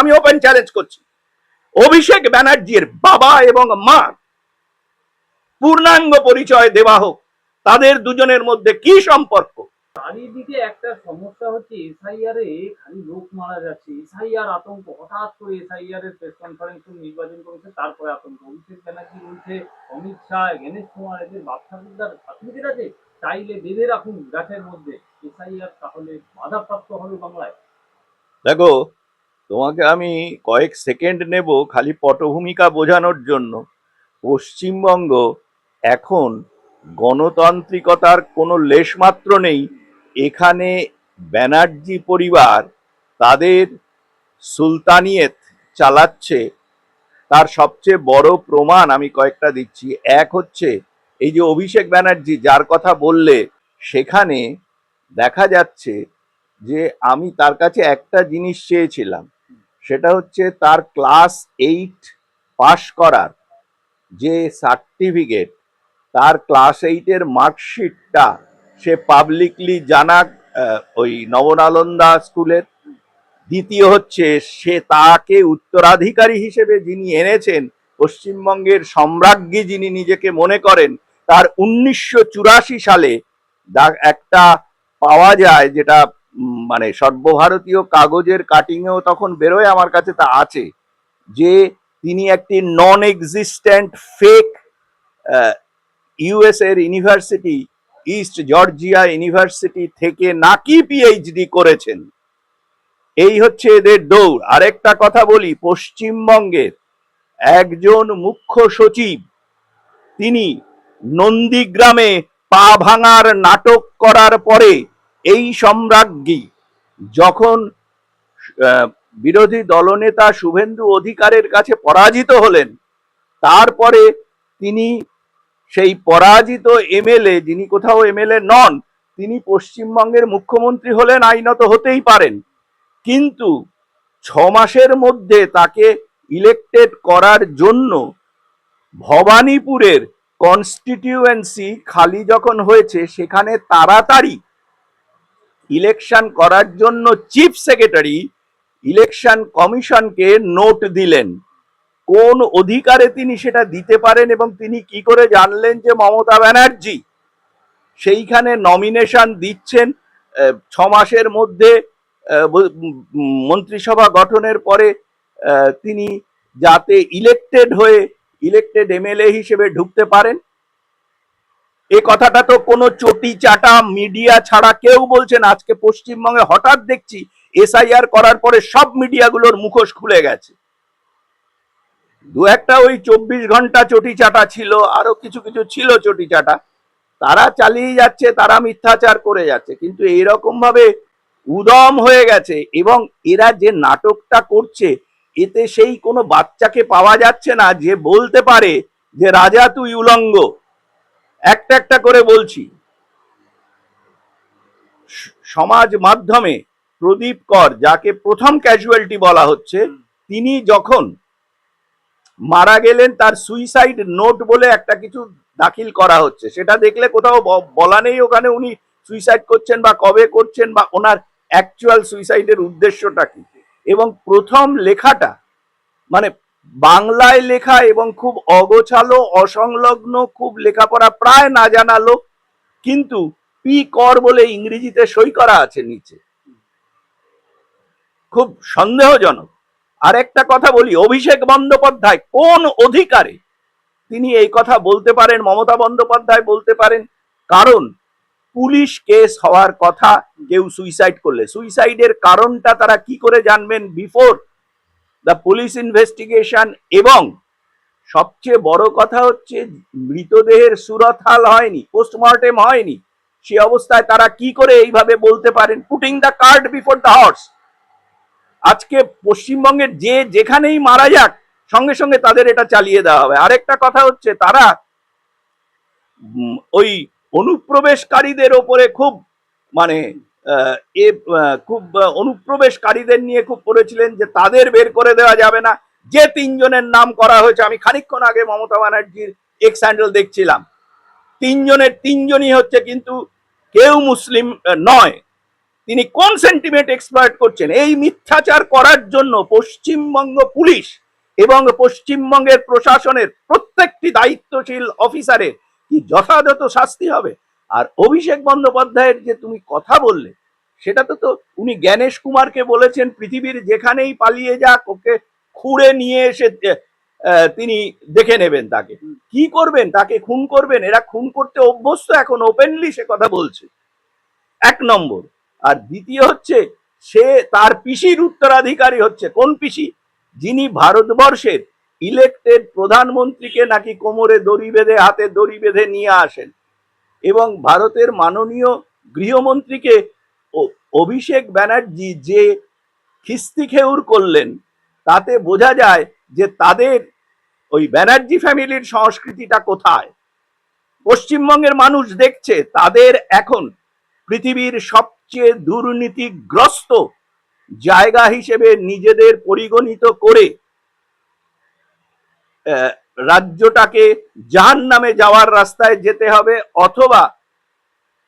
আমি open challenge করছি। অভিষেক ব্যানার্জির বাবা এবং মা। পূর্ণাঙ্গ পরিচয় দেওয়া হোক তাদের দুজনের মধ্যে কি সম্পর্ক? চারিদিকে একটা সমস্যা হচ্ছে এসআইআর এ খালি লোক মারা যাচ্ছে। এসআইআর আতঙ্ক হঠাৎ করে এসআইআর এর প্রেস কনফারেন্স নির্বাচন করেছে তারপরে আতঙ্ক। অভিষেক ব্যানার্জি বলছে অমিত শাহ গণেশ কুমার এদের বাচ্চা বিদ্যার সার্টিফিকেট আছে চাইলে বেঁধে রাখুন গাছের মধ্যে। এসআইআর তাহলে বাধাপ্রাপ্ত হবে বাংলায়। দেখো তোমাকে আমি কয়েক সেকেন্ড নেব খালি পটভূমিকা বোঝানোর জন্য। পশ্চিমবঙ্গ এখন গণতান্ত্রিকতার কোনো লেশমাত্র নেই। এখানে ব্যানার্জি পরিবার তাদের সুলতানিয়েত চালাচ্ছে। তার সবচেয়ে বড় প্রমাণ আমি কয়েকটা দিচ্ছি। এক হচ্ছে এই যে অভিষেক ব্যানার্জি যার কথা বললে, সেখানে দেখা যাচ্ছে যে আমি তার কাছে একটা জিনিস চেয়েছিলাম। সেটা হচ্ছে তার ক্লাস এইট পাশ করার যে সার্টিফিকেট, তার ক্লাস এইটের মার্কশিটটা সে পাবলিকলি জানাক ওই নবনালন্দা স্কুলের। দ্বিতীয় হচ্ছে সে তাকে উত্তরাধিকারী হিসেবে যিনি এনেছেন, পশ্চিমবঙ্গের সম্রাজ্ঞী যিনি নিজেকে মনে করেন, তার উনিশশো চুরাশি সালে একটা পাওয়া যায় যেটা মানে সর্বভারতীয় কাগজের কাটিংয়েও তখন বেরোয় আমার কাছে তা আছে, যে তিনি একটি নন এক্সিস্ট্যান্ট ফেক ইউএস এর ইউনিভার্সিটি ইস্ট জর্জিয়া ইউনিভার্সিটি থেকে নাকি পিএইচডি করেছেন। এই হচ্ছে এদের দৌড়। আরেকটা কথা বলি, পশ্চিমবঙ্গের একজন মুখ্য সচিব, তিনি নন্দীগ্রামে পা ভাঙার নাটক করার পরে এই সম্রাজ্ঞী যখন বিরোধী দলনেতা শুভেন্দু অধিকারের কাছে পরাজিত হলেন, তারপরে তিনি সেই পরাজিত এমএলএ, যিনি কোথাও এমএলএ নন, তিনি পশ্চিমবঙ্গের মুখ্যমন্ত্রী হলেন, আইনত হতেই পারেন। কিন্তু ছ মাসের মধ্যে তাকে ইলেক্টেড করার জন্য ভবানীপুরের কনস্টিটিউয়েন্সি খালি যখন হয়েছে, সেখানে তাড়াতাড়ি ইলেকশন করার জন্য চিফ সেক্রেটারি ইলেকশন কমিশনকে নোট দিলেন। কোন অধিকারে তিনি সেটা দিতে পারেন এবং তিনি কি করে জানলেন যে মমতা ব্যানার্জি? সেইখানে নমিনেশন দিচ্ছেন ছ মাসের মধ্যে মন্ত্রিসভা গঠনের পরে তিনি যাতে ইলেক্টেড হয়ে ইলেক্টেড এমএলএ হিসেবে ঢুকতে পারেন। এ কথাটা তো কোনো চটি চাটা মিডিয়া ছাড়া কেউ বলছেন আজকে পশ্চিমবঙ্গে হঠাৎ দেখছি এসআইআর করার পরে সব মিডিয়াগুলোর মুখোশ খুলে গেছে। দু একটা ওই চব্বিশ ঘণ্টা চটি চাটা ছিল, আরও কিছু কিছু ছিল চটি চাটা। তারা চালিয়ে যাচ্ছে, তারা মিথ্যাচার করে যাচ্ছে। কিন্তু এইরকম ভাবে উদম হয়ে গেছে এবং এরা যে নাটকটা করছে, এতে সেই কোনো বাচ্চাকে পাওয়া যাচ্ছে না যে বলতে পারে যে রাজা তুই উলঙ্গ। একটা একটা করে বলছি। সমাজ মাধ্যমে প্রদীপ কর, যাকে প্রথম ক্যাজুয়ালিটি বলা হচ্ছে, তিনি যখন মারা গেলেন, তার সুইসাইড নোট বলে একটা কিছু দাখিল করা হচ্ছে। সেটা দেখলে কোথাও বলা নেই ওখানে উনি সুইসাইড করছেন বা কবে করছেন বা ওনার অ্যাকচুয়াল সুইসাইডের উদ্দেশ্যটা কি। এবং প্রথম লেখাটা মানে বাংলায় লেখা এবং খুব অগোছালো, অসংলগ্ন, খুব লেখাপড়া প্রায় না জানা লোক, কিন্তু পি কর বলে ইংরেজিতে সই করা আছে নিচে। খুব সন্দেহজনক। আরেকটা কথা বলি, অভিষেক বন্দ্যোপাধ্যায় কোন অধিকারে তিনি এই কথা বলতে পারেন, মমতা বন্দ্যোপাধ্যায় বলতে পারেন, কারণ পুলিশ কেস হওয়ার কথা কেউ সুইসাইড করলে। সুইসাইডের কারণটা তারা কি করে জানবেন? বিফোর দ্য পুলিশ ইনভেস্টিগেশন এবং সবচেয়ে বড় কথা হচ্ছে মৃতদেহের সুরতহাল হয়নি পোস্টমর্টেম হয়নি। সে অবস্থায় তারা কি করে এইভাবে বলতে পারেন? Putting the card before the horse আজকে পশ্চিমবঙ্গের যে যেখানেই মারা যাক, সঙ্গে সঙ্গে তাদের এটা চালিয়ে দেওয়া হবে। আরেকটা কথা হচ্ছে, তারা ওই অনুপ্রবেশকারীদের ওপরে খুব মানে এ খুব অনুপ্রবেশকারীদের নিয়ে খুব করেছিলেন যে তাদের বের করে দেওয়া যাবে না। যে তিনজনের নাম করা হয়েছে, আমি খানিকক্ষণ আগে মমতা ব্যানার্জির এক্স হ্যান্ডেল দেখছিলাম। তিনজনের, তিনজনই হচ্ছে কিন্তু কেউ মুসলিম নয়। তিনি কোন সেন্টিমেন্ট এক্সপ্লয়েট করছেন? এই মিথ্যাচার করার জন্য পশ্চিমবঙ্গ পুলিশ এবং পশ্চিমবঙ্গের প্রশাসনের প্রত্যেকটি দায়িত্বশীল অফিসারের কি যথাযথ শাস্তি হবে? আর অভিষেক বন্দ্যোপাধ্যায়ের যে তুমি কথা বললে সেটা তো তো উনি জ্ঞানেশ কুমারকে বলেছেন পৃথিবীর যেখানেই পালিয়ে যাক ওকে খুঁড়ে নিয়ে এসে তিনি দেখে নেবেন তাকে। কি করবেন? তাকে খুন করবেন? এরা খুন করতে অভ্যস্ত এখন ওপেনলি সে কথা বলছে। এক নম্বর। আর দ্বিতীয় হচ্ছে সে তার পিসির উত্তরাধিকারী হচ্ছে। কোন পিসি? যিনি ভারতবর্ষের ইলেক্টেড প্রধানমন্ত্রীকে নাকি কোমরে দড়ি বেঁধে হাতে দড়ি বেঁধে নিয়ে আসেন। এবং ভারতের মাননীয় গৃহমন্ত্রীকে অভিষেক ব্যানার্জি যে খিস্তি খেউর করলেন, তাতে বোঝা যায় যে তাদের ওই ব্যানার্জি ফ্যামিলির সংস্কৃতিটা কোথায়। পশ্চিমবঙ্গের মানুষ দেখছে তাদের এখন পৃথিবীর সবচেয়ে দুর্নীতিগ্রস্ত জায়গা হিসেবে নিজেদের পরিগণিত করে রাজ্যটাকে জাহান নামে যাওয়ার রাস্তায় যেতে হবে অথবা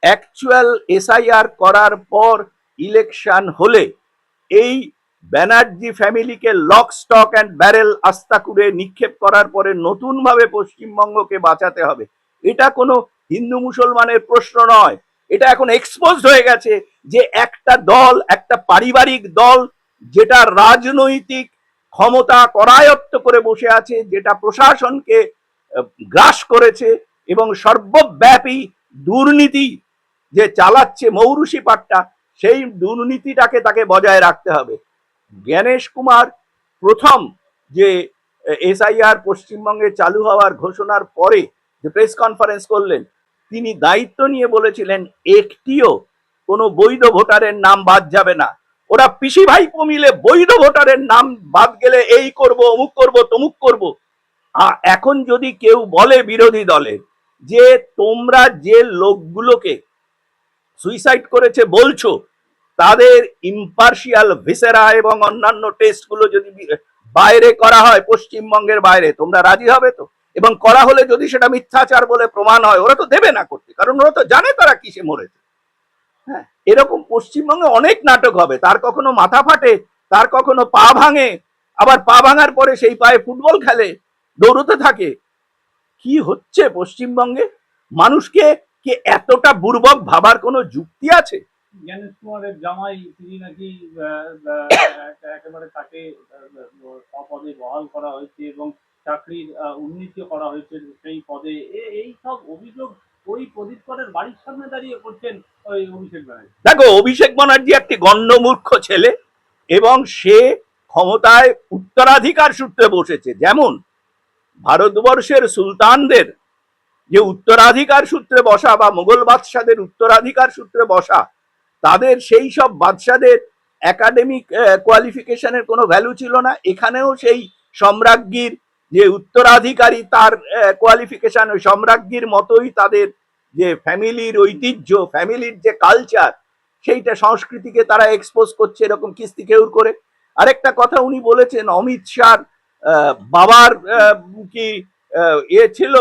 অ্যাকচুয়াল এসআইআর করার পর ইলেকশন হলে এই ব্যানার্জি ফ্যামিলিকে লক স্টক অ্যান্ড ব্যারেল আস্তা করে নিক্ষেপ করার পরে নতুনভাবে পশ্চিমবঙ্গকে বাঁচাতে হবে। এটা কোনো হিন্দু মুসলমানের প্রশ্ন নয়। এটা এখন এক্সপোজ হয়ে গেছে যে একটা দল, একটা পারিবারিক দল যেটা রাজনৈতিক ক্ষমতা করায়ত্ত করে বসে আছে, যেটা প্রশাসনকে গ্রাস করেছে এবং সর্বব্যাপী দুর্নীতি যে চালাচ্ছে মৌরুষি পাট্টা, সেই দুর্নীতিটাকে তাকে বজায় রাখতে হবে। জ্ঞানেশ কুমার প্রথম যে এসআইআর পশ্চিমবঙ্গে চালু হওয়ার ঘোষণার পরে যে প্রেস কনফারেন্স করলেন, তিনি দায়িত্ব নিয়ে বলেছিলেন, একটিও কোনো বৈধ ভোটারের নাম বাদ যাবে না। ওরা পিসি ভাইপো মিলে বৈধ ভোটারের নাম বাদ গেলে এই করব, অমুক করব, তমুক করব। আ- এখন যদি কেউ বলে বিরোধী দলের যে তোমরা যে লোকগুলোকে সুইসাইড করেছে বলছো, তাদের ইম্পার্শিয়াল ভিসেরা এবং অন্যান্য টেস্টগুলো যদি বাইরে করা হয়, পশ্চিমবঙ্গের বাইরে, তোমরা রাজি হবে তো? এবং করা হলে যদি সেটা মিথ্যাচার বলে প্রমাণ হয়, ওরা তো দেবে না করতে, কারণ ওরা তো জানে তারা কিসে মরেছে। হ্যাঁ এরকম পশ্চিমবঙ্গে অনেক নাটক হবে। তার কখনো মাথা ফাটে তার কখনো পা ভাঙে আবার পা ভাঙার পরে সেই পায়ে ফুটবল খেলে দৌড়তে থাকে। কি হচ্ছে পশ্চিমবঙ্গে? মানুষকে কি এতটা বুর্বক ভাবার কোনো যুক্তি আছে? জ্ঞানেশ কুমারের জামাই তিনি নাকি একেবারে তাকে আহ, পদে বহাল করা হয়েছে এবং চাকরির উন্নীত করা হয়েছে সেই পদে। এই সব অভিযোগ দেখো, অভিষেক ব্যানার্জি একটি গণ্যমূর্খ ছেলে এবং সে ক্ষমতায় উত্তরাধিকার সূত্রে বসেছে। যেমন ভারতবর্ষের সুলতানদের যে উত্তরাধিকার সূত্রে বসা বা মোগল বাদশাদের উত্তরাধিকার সূত্রে বসা, তাদের সেই সব বাদশাদের একাডেমিক কোয়ালিফিকেশনের কোনো ভ্যালু ছিল না। এখানেও সেই সম্রাজ্ঞীর যে উত্তরাধিকারী তার কোয়ালিফিকেশন ওই সম্রাজ্ঞীর মতোই তাদের যে ফ্যামিলির ঐতিহ্য, ফ্যামিলির যে কালচার সেইটা সংস্কৃতিকে তারা এক্সপোজ করছে এরকম কিস্তি খেউর করে। আরেকটা কথা উনি বলেছেন, অমিত শাহর বাবার কি, এ ছিল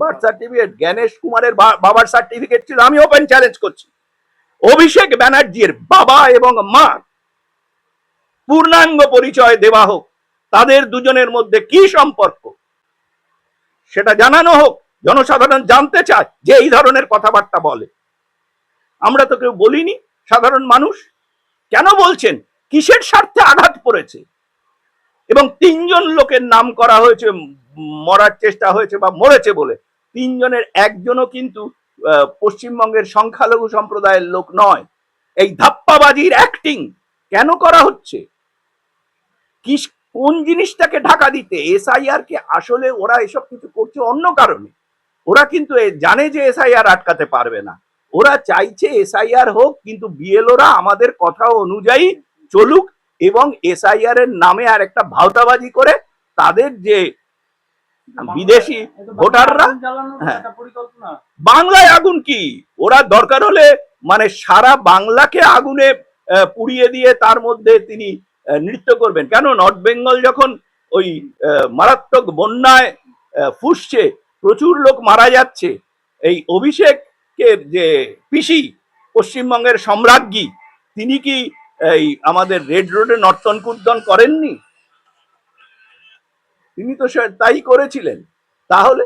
বার্থ সার্টিফিকেট জ্ঞানেশ কুমারের বাবার সার্টিফিকেট ছিল আমি ওপেন চ্যালেঞ্জ করছি। অভিষেক ব্যানার্জির বাবা এবং মা, পূর্ণাঙ্গ পরিচয় দেওয়া হোক। তাদের দুজনের মধ্যে কি সম্পর্ক? সেটা জানানো হোক, জনসাধারণ জানতে চায় যে এই ধরনের কথাবার্তা বলে। আমরা তো কেউ বলিনি, সাধারণ মানুষ। কেন বলছেন? কিসের স্বার্থে আঘাত পড়েছে? এবং তিনজন লোকের নাম করা হয়েছে, মরার চেষ্টা হয়েছে বা মরেছে বলে। তিনজনের একজনও কিন্তু পশ্চিমবঙ্গের সংখ্যালঘু সম্প্রদায়ের লোক নয়। এই ধাপ্পাবাজির অ্যাক্টিং কেন করা হচ্ছে? কি কোন জিনিসটাকে ঢাকা দিতে? এসআইআর কে আসলে ওরা এসব কিছু করছে অন্য কারণে? ওরা কিন্তু জানে যে এসআইআর আটকাতে পারবে না। ওরা চাইছে এসআইআর হোক কিন্তু বিএলওরা আমাদের কথা অনুযায়ী চলুক এবং এসআইআর এর নামে আর একটা ভাওতাবাজি করে তাদের যে বিদেশি ভোটাররা হ্যাঁ। বাংলায় আগুন কি? ওরা দরকার হলে মানে সারা বাংলাকে আগুনে পুড়িয়ে দিয়ে তার মধ্যে তিনি নৃত্য করবেন। কেন? নর্থ বেঙ্গল যখন ওই মারাত্মক বন্যায় ফুসছে, প্রচুর লোক মারা যাচ্ছে। এই অভিষেকের যে পিসি, পশ্চিমবঙ্গের সম্রাজ্ঞী, তিনি কি এই আমাদের রেড রোডে নর্তন কুর্দন করেননি? তিনি তো তাই করেছিলেন। তাহলে